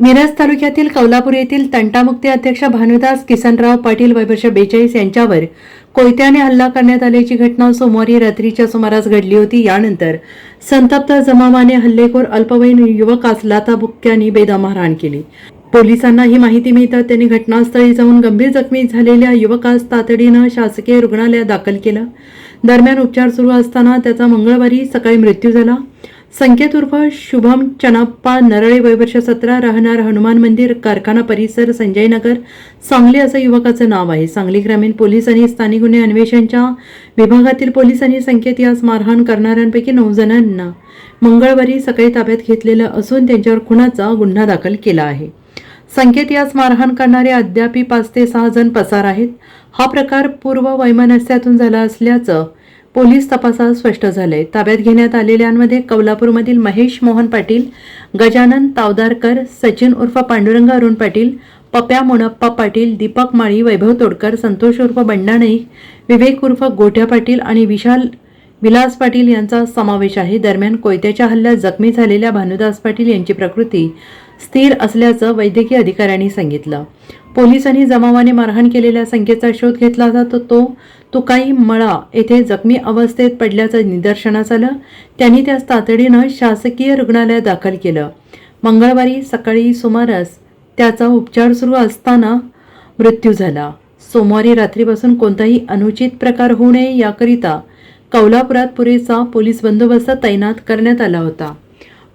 मिरज तालुक्यातील कौलापूर येथील तंटामुक्ती अध्यक्ष भानुदास किसनराव पाटील वैवर्ष बेचाळीस यांच्यावर कोयत्याने हल्ला करण्यात आल्याची घटना सोमवारी रात्रीच्या सुमारास घडली होती. यानंतर संतप्त जमावाने हल्लेखोर अल्पवयीन युवकास लाथाबुक्क्यांनी बेदम मारहाण केली. पोलिसांना ही माहिती मिळताच त्यांनी घटनास्थळी जाऊन गंभीर जखमी झालेल्या युवकास तातडीनं शासकीय रुग्णालयात दाखल केलं. दरम्यान उपचार सुरू असताना त्याचा मंगळवारी सकाळी मृत्यू झाला. संकेत उर्फ शुभम चनाप्पा नरळे वयवर्ष सतरा राहणार हनुमान मंदिर कारखाना परिसर संजयनगर. सांगली असं युवकाचं नाव आहे. सांगली ग्रामीण पोलीस आणि स्थानिक गुन्हे अन्वेषणच्या विभागातील पोलिसांनी संकेत यास मारहाण करणाऱ्यांपैकी नऊ जणांना मंगळवारी सकाळी ताब्यात घेतलेलं असून त्यांच्यावर खुनाचा गुन्हा दाखल केला आहे. संकेत यास मारहाण करणारे अद्यापी पाच ते सहा जण पसार आहेत. हा प्रकार पूर्व वैमनस्यातून झाला असल्याचं पोलीस तपासात स्पष्ट झालंय. ताब्यात घेण्यात आलेल्यांमध्ये कौलापूरमधील महेश मोहन पाटील गजानन तावदारकर सचिन उर्फ पांडुरंग अरुण पाटील पप्या मोनप्पा पाटील दीपक माळी वैभव तोडकर संतोष उर्फ बंडा नाईक विवेक उर्फ गोठ्या पाटील आणि विशाल विलास पाटील यांचा समावेश आहे. दरम्यान कोयत्याच्या हल्ल्यात जखमी झालेल्या भानुदास पाटील यांची प्रकृती स्थिर असल्याचं वैद्यकीय अधिकाऱ्यांनी सांगितलं. पोलिसांनी जमावाने मारहाण केलेल्या संख्येचा शोध घेतला जातो. तो तुकाई मळा येथे जखमी अवस्थेत पडल्याचं निदर्शनास आलं. त्यांनी त्यास तातडीनं शासकीय रुग्णालयात दाखल केलं. मंगळवारी सकाळी सुमारास त्याचा उपचार सुरू असताना मृत्यू झाला. सोमवारी रात्रीपासून कोणताही अनुचित प्रकार होऊ नये याकरिता कौलापुरात पुरेसा पोलीस बंदोबस्त तैनात करण्यात आला होता.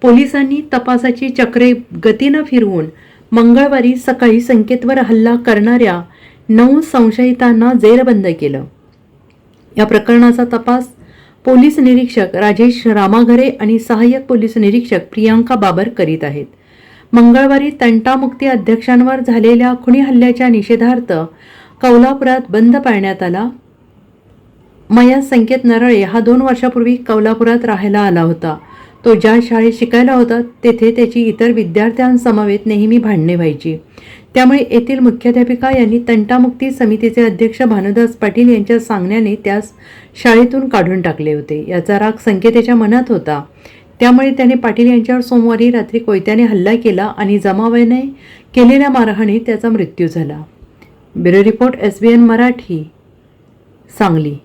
पोलिसांनी तपासाची चक्रे गतीनं फिरवून मंगळवारी सकाळी संकेतवर हल्ला करणाऱ्या नऊ संशयितांना जेरबंद केलं. या प्रकरणाचा तपास पोलीस निरीक्षक राजेश रामाघरे आणि सहाय्यक पोलीस निरीक्षक प्रियांका बाबर करीत आहेत. मंगळवारी तंटामुक्ती अध्यक्षांवर झालेल्या खुणी हल्ल्याच्या निषेधार्थ कौलापुरात बंद पाळण्यात आला. मया संकेत नरळे हा दोन वर्षापूर्वी कौलापुरात राहायला आला होता. तो ज्या शाळेत शिकायला होता तेथे त्याची इतर विद्यार्थ्यांसमवेत नेहमी भांडणे व्हायची. त्यामुळे येथील मुख्याध्यापिका यांनी तंटामुक्ती समितीचे अध्यक्ष भानुदास पाटील यांच्या सांगण्याने त्यास शाळेतून काढून टाकले होते. याचा राग संकेतेच्या मनात होता. त्यामुळे त्याने पाटील यांच्यावर सोमवारी रात्री कोयत्याने हल्ला केला आणि जमावाने केलेल्या मारहाणीत त्याचा मृत्यू झाला. Bureau report S B N Marathi Sangli.